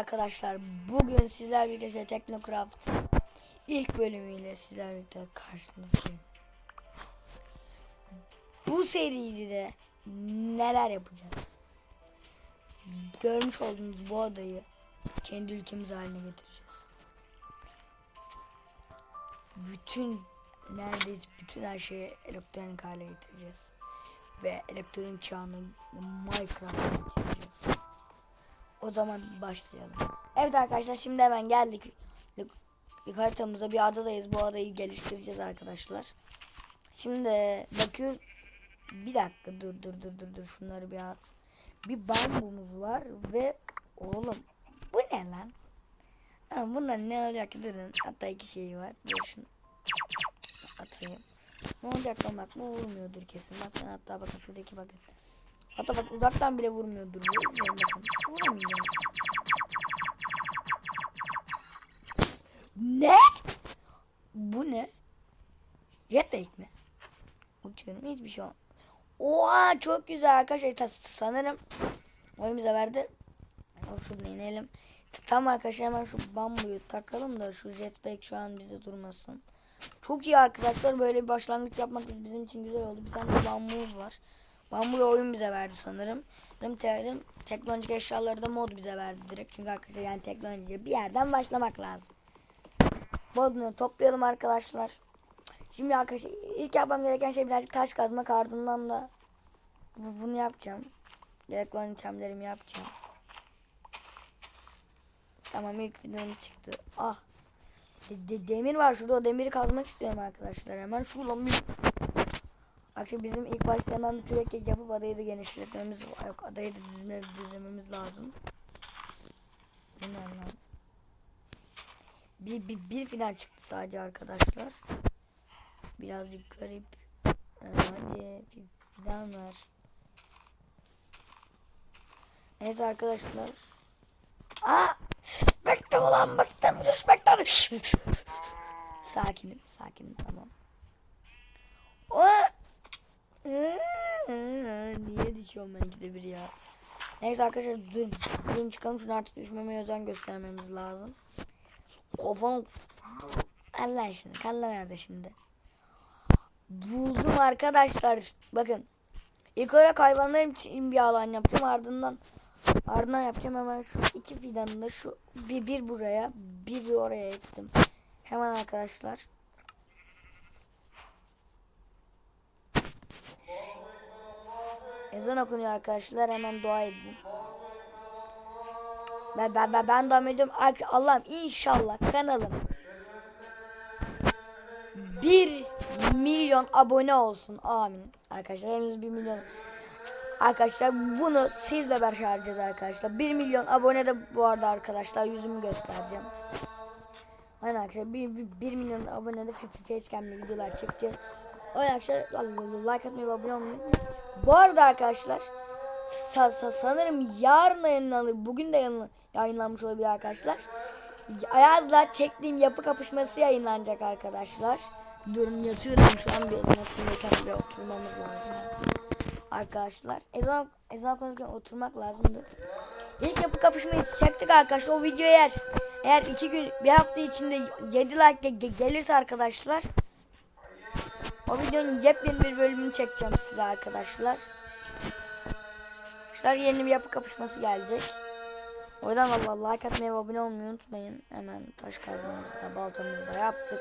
Arkadaşlar bugün sizler birlikte Technocraft'ın ilk bölümüyle sizler birlikte karşınızdayım. Bu seride neler yapacağız? Görmüş olduğunuz bu adayı kendi ülkemiz haline getireceğiz. Bütün neredeyse bütün her şeyi elektronik hale getireceğiz. Ve elektronik çağını Minecraft'a getireceğiz. O zaman başlayalım. Evet arkadaşlar şimdi hemen geldik. Haritamıza bir adadayız. Bu adayı geliştireceğiz arkadaşlar. Şimdi bakıyoruz. Bir dakika dur dur dur dur dur şunları bir at. Bir bambumuz var ve oğlum bu ne lan? Ha, bunlar ne olacak durun. Hatta iki şey var. Dur şunu atayım. Ne olacak lan bak bu vurmuyordur kesin. Bakın hatta bakın şuradaki bakın. Hatta bak uzaktan bile vurmuyordur. Vurmuyor. Ne? Bu ne? Jetpack mi? Uçuyorum hiçbir şey olmadı. Oha çok güzel arkadaşlar. Sanırım oyun verdi. Şuradan inelim. Tamam arkadaşlar hemen şu bambuyu takalım da şu jetpack şu an bize durmasın. Çok iyi arkadaşlar böyle bir başlangıç yapmak bizim için güzel oldu. Bir tane bambumuz var. Bambuyu oyun bize verdi sanırım. Benim te teknolojik eşyaları da mod bize verdi direkt. Çünkü arkadaşlar yani teknolojiye bir yerden başlamak lazım. Modunu toplayalım arkadaşlar. Şimdi arkadaşlar ilk yapmam gereken şey birazcık taş kazmak ardından da bu- bunu yapacağım. Gerekli olan itemlerimi yapacağım. Tamam ilk videom çıktı. Ah. De- de- demir var şurada o demiri kazmak istiyorum arkadaşlar. Hemen şuradan bir Akşam bizim ilk başta hemen bir kürek yapıp adayı da genişletmemiz yok. Adayı da düzme, düzlememiz lazım. Ne lan? Bir, bir, bir final çıktı sadece arkadaşlar. Birazcık garip. Ee, hadi fidan ver. Evet arkadaşlar. Aa! Bıktım ulan bıktım. Bıktım. sakinim sakinim tamam. O Niye düşüyorum ben ikide bir ya? Neyse arkadaşlar dur, durun çıkalım şunu artık düşmemeye özen göstermemiz lazım. Kafam Allah aşkına kalla nerede şimdi? Buldum arkadaşlar. Bakın. İlk olarak hayvanlarım için bir alan yapacağım. Ardından ardından yapacağım hemen şu iki fidanını da şu bir, bir buraya bir oraya ektim. Hemen arkadaşlar. Ezan okunuyor arkadaşlar. Hemen dua edin. Ben ben ben, ben devam ediyorum. Allah'ım inşallah kanalım 1 milyon abone olsun. Amin. Arkadaşlar henüz 1 milyon. Arkadaşlar bunu sizle başaracağız arkadaşlar. 1 milyon abone de bu arada arkadaşlar yüzümü göstereceğim. Aynen arkadaşlar 1, 1 milyon abone de facecam'li videolar çekeceğiz. O arkadaşlar like atmayı ve abone olmayı. Bu arada arkadaşlar sa sa sanırım yarın yayınlanır. Bugün de yayın yayınlanmış olabilir arkadaşlar. Ayaz'la çektiğim yapı kapışması yayınlanacak arkadaşlar. Durun yatıyorum şu an bir ezan bir oturmamız lazım. Arkadaşlar ezan, ezan okunurken oturmak lazımdır. İlk yapı kapışmayı çektik arkadaşlar. O video eğer eğer iki gün bir hafta içinde 7 like ge- gelirse arkadaşlar o videonun yepyeni bir bölümünü çekeceğim size arkadaşlar. Arkadaşlar yeni bir yapı kapışması gelecek. O yüzden vallahi like atmayı ve abone olmayı unutmayın. Hemen taş kazmamızı da baltamızı da yaptık.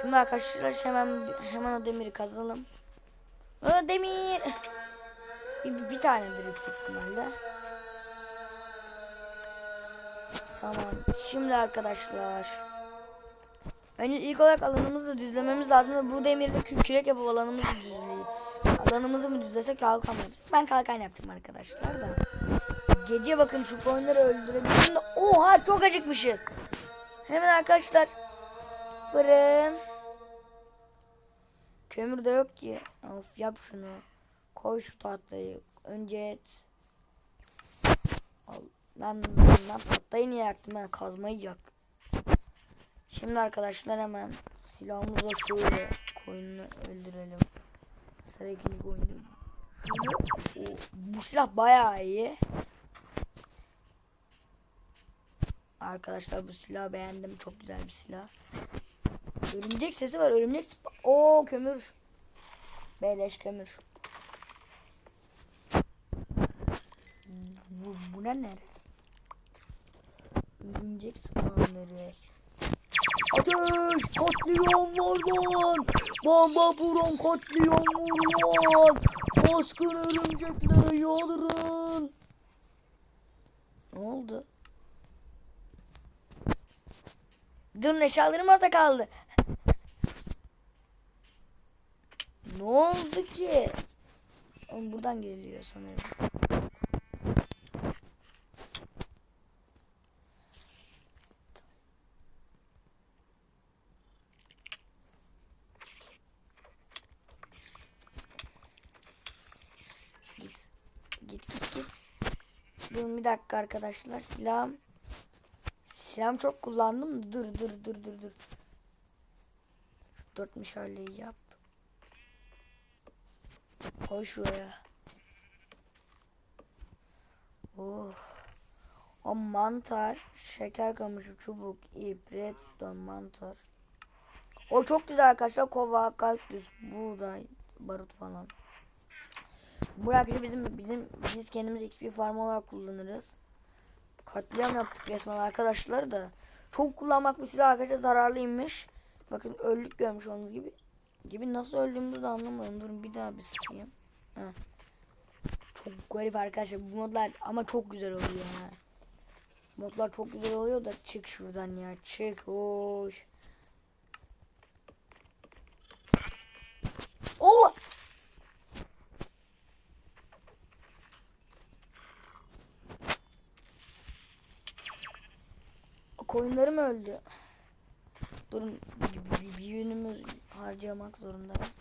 Şimdi arkadaşlar hemen hemen o demiri kazalım. O demir. Bir, bir, bir tanedir yüksek ihtimalle. Tamam. Şimdi arkadaşlar. Önce ilk olarak alanımızı düzlememiz lazım ve bu demirde kü- kürek yapıp alanımızı düzleyelim. Alanımızı mı düzlesek kalkamayız. Ben kalkan yaptım arkadaşlar da. Gece bakın şu koyunları öldürebilirim de oha çok acıkmışız. Hemen arkadaşlar fırın. Kömür de yok ki. Of yap şunu. Koy şu tahtayı. Önce et. Al. Lan, lan, tahtayı niye yaktım ben kazmayı yak. Şimdi arkadaşlar hemen silahımızla şöyle koyunu öldürelim. Sıradaki koyunu. Şunu, o, bu silah bayağı iyi. Arkadaşlar bu silahı beğendim. Çok güzel bir silah. Örümcek sesi var. Örümcek sp- Oo kömür. Beleş kömür. Bu, bu ne nere? Örümcek spawnları. Ateş! Katliam var lan! Bomba buron katliam var lan! Baskın örümceklere yağdırın! Ne oldu? Durun eşyalarım orada kaldı. ne oldu ki? Buradan geliyor sanırım. Git. Git git git. Durun bir dakika arkadaşlar. Silahım. Silahım çok kullandım. Dur dur dur dur dur. Şu dört meşaleyi yap. Koy şuraya. Oh. O mantar, şeker kamışı, çubuk, ip, redstone, mantar. O çok güzel arkadaşlar. Kova, kaktüs, buğday, barut falan. Bu arkadaşlar bizim bizim biz kendimiz XP farm olarak kullanırız. Katliam yaptık resmen arkadaşlar da. Çok kullanmak bu silah arkadaşlar zararlıymış. Bakın öldük görmüş olduğunuz gibi. Gibi nasıl öldüğümüzü de anlamadım. Durun bir daha bir sıkayım. Heh. Çok garip arkadaşlar bu modlar ama çok güzel oluyor ha. Modlar çok güzel oluyor da çık şuradan ya çık hoş. Allah! Koyunlarım öldü. Durun bir, bir, yönümüz harcamak zorundayım.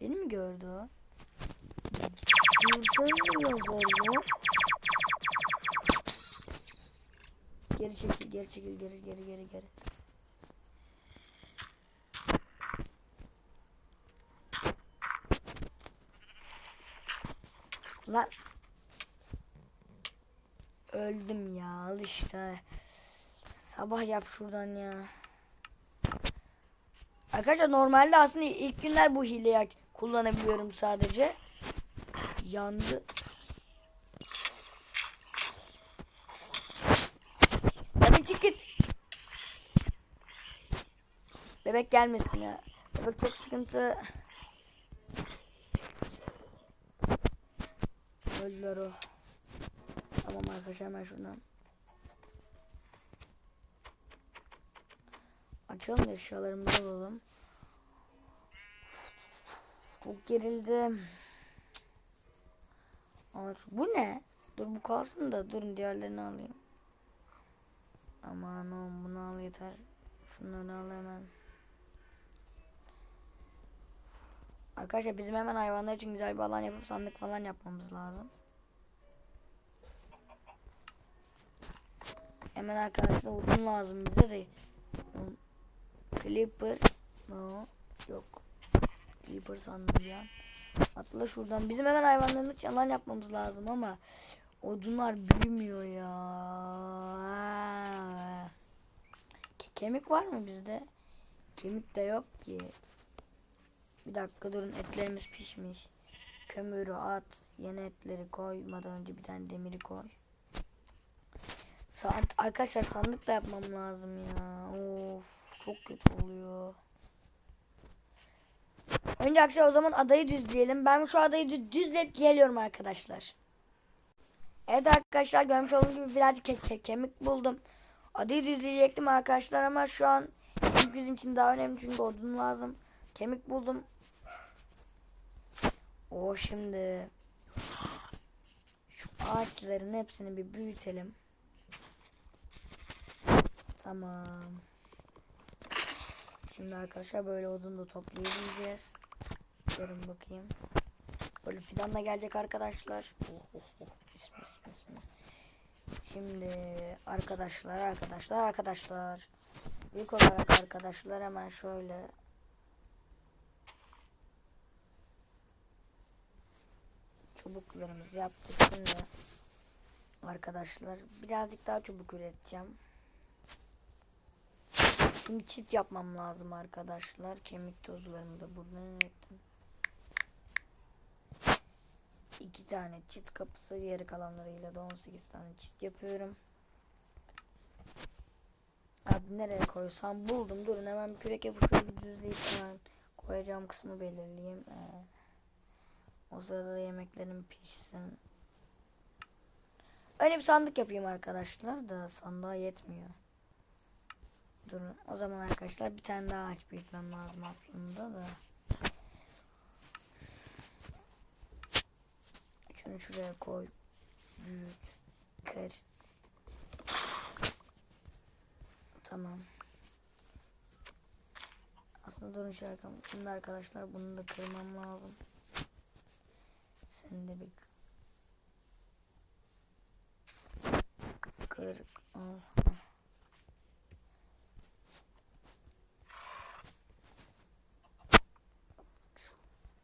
Beni mi gördü. Geri çekil, geri çekil, geri, geri, geri, geri. Lan. Öldüm ya al işte. Sabah yap şuradan ya. Arkadaşlar normalde aslında ilk günler bu hileyi kullanabiliyorum sadece. Yandı. Hadi çık git. Bebek gelmesin ya. Bebek çok sıkıntı. Öldüler o. Tamam arkadaşlar hemen şuradan. Açalım eşyalarımızı alalım. Çok gerildim. Şu- bu ne? Dur bu kalsın da durun diğerlerini alayım. Aman oğlum bunu al yeter. Şunları al hemen. Arkadaşlar bizim hemen hayvanlar için güzel bir alan yapıp sandık falan yapmamız lazım. Hemen arkadaşlar odun lazım bize de. Clipper. No. Yok. Clipper sandım ya. Atla şuradan. Bizim hemen hayvanlarımız için alan yapmamız lazım ama odunlar büyümüyor ya. Ke- kemik var mı bizde? Kemik de yok ki. Bir dakika durun etlerimiz pişmiş. Kömürü at. Yeni etleri koymadan önce bir tane demiri koy. Saat arkadaşlar sandık da yapmam lazım ya. Of çok kötü oluyor. Önce arkadaşlar o zaman adayı düzleyelim. Ben şu adayı düz düzleyip geliyorum arkadaşlar. Evet arkadaşlar görmüş olduğunuz gibi birazcık ke ke kemik buldum. Adayı düzleyecektim arkadaşlar ama şu an kemik bizim için daha önemli çünkü odun lazım. Kemik buldum. O şimdi şu ağaçların hepsini bir büyütelim. Tamam. Şimdi arkadaşlar böyle odun da toplayabileceğiz. Görün bakayım. Böyle fidanla gelecek arkadaşlar. Oh oh oh. Şimdi arkadaşlar arkadaşlar arkadaşlar. İlk olarak arkadaşlar hemen şöyle çubuklarımızı yaptık şimdi. Arkadaşlar birazcık daha çubuk üreteceğim. Şimdi çit yapmam lazım arkadaşlar. Kemik tozlarımı da buradan ürettim. İki tane çit kapısı geri kalanlarıyla da 18 tane çit yapıyorum. Abi nereye koysam buldum. Durun hemen bir kürek yapıp şöyle düzleyip hemen koyacağım kısmı belirleyeyim. Ee, o sırada da yemeklerim pişsin. Öyle bir sandık yapayım arkadaşlar da sandığa yetmiyor. Durun. O zaman arkadaşlar bir tane daha ağaç büyütmem lazım aslında da. Şunu şuraya koy. Büyüt. Kır. Tamam. Aslında durun yapalım. Şimdi arkadaşlar bunu da kırmam lazım. Sen de bir kır. Al.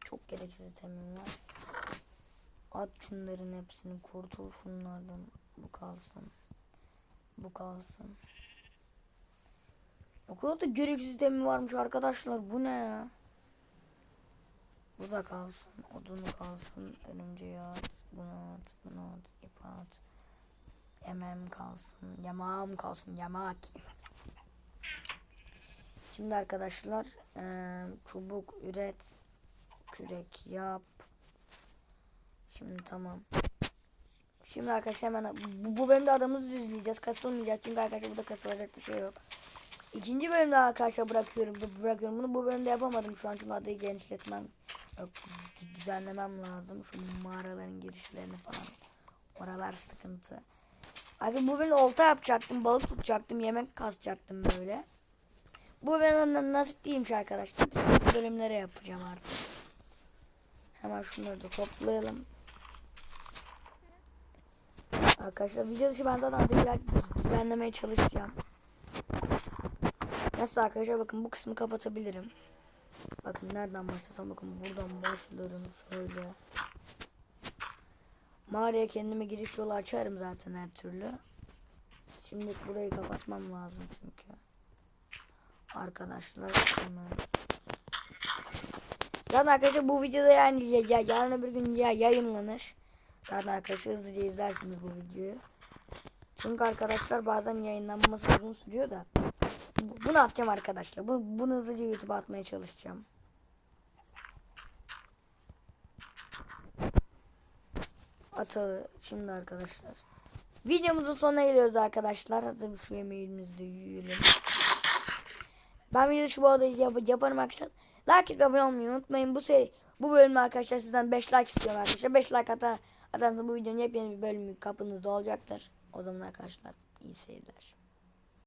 Çok gereksiz itemim var. At şunların hepsini kurtul şunlardan. Bu kalsın. Bu kalsın. O kadar da gereksiz itemim varmış arkadaşlar. Bu ne ya? Bu da kalsın. Odunu kalsın. Örümceği at. Bunu at. Bunu at. ip at. Yemem kalsın. Yamağım kalsın. Yamak. Şimdi arkadaşlar çubuk üret. Kürek yap. Şimdi tamam. Şimdi arkadaşlar hemen bu, bu bölümde adamımızı düzleyeceğiz. Kasılmayacak çünkü arkadaşlar burada kasılacak bir şey yok. İkinci bölümde arkadaşlar bırakıyorum. bu- Bırakıyorum bunu. Bu bölümde yapamadım şu an çünkü adayı genişletmem. Dü- düzenlemem lazım. Şu mağaraların girişlerini falan. Oralar sıkıntı. Abi bu bölümde olta yapacaktım. Balık tutacaktım. Yemek kasacaktım böyle. Bu bölümden nasip değilmiş arkadaşlar. Sonraki bölümlere yapacağım artık. Hemen şunları da toplayalım. Arkadaşlar video dışı ben zaten biraz düzenlemeye çalışacağım. Nasıl arkadaşlar bakın bu kısmı kapatabilirim. Bakın nereden başlasam bakın buradan başlarım şöyle. Mağaraya kendime giriş yolu açarım zaten her türlü. Şimdi burayı kapatmam lazım çünkü. Arkadaşlar hemen. Zaten arkadaşlar bu videoda yani ya, ya, yarın bir gün ya yayınlanır. Zaten arkadaşlar hızlıca izlersiniz bu videoyu. Çünkü arkadaşlar bazen yayınlanması uzun sürüyor da. Bu- Bunu atacağım arkadaşlar. Bu, bunu hızlıca YouTube'a atmaya çalışacağım. Atalı şimdi arkadaşlar. Videomuzun sonuna geliyoruz arkadaşlar. Hazır şu yemeğimizi de yiyelim. Ben video şu bu adayı yap yaparım arkadaşlar. Like ve abone unutmayın. Bu seri bu bölümü arkadaşlar sizden 5 like istiyorum arkadaşlar. 5 like atar, atarsanız bu videonun yepyeni bir bölümü kapınızda olacaktır. O zaman arkadaşlar iyi seyirler.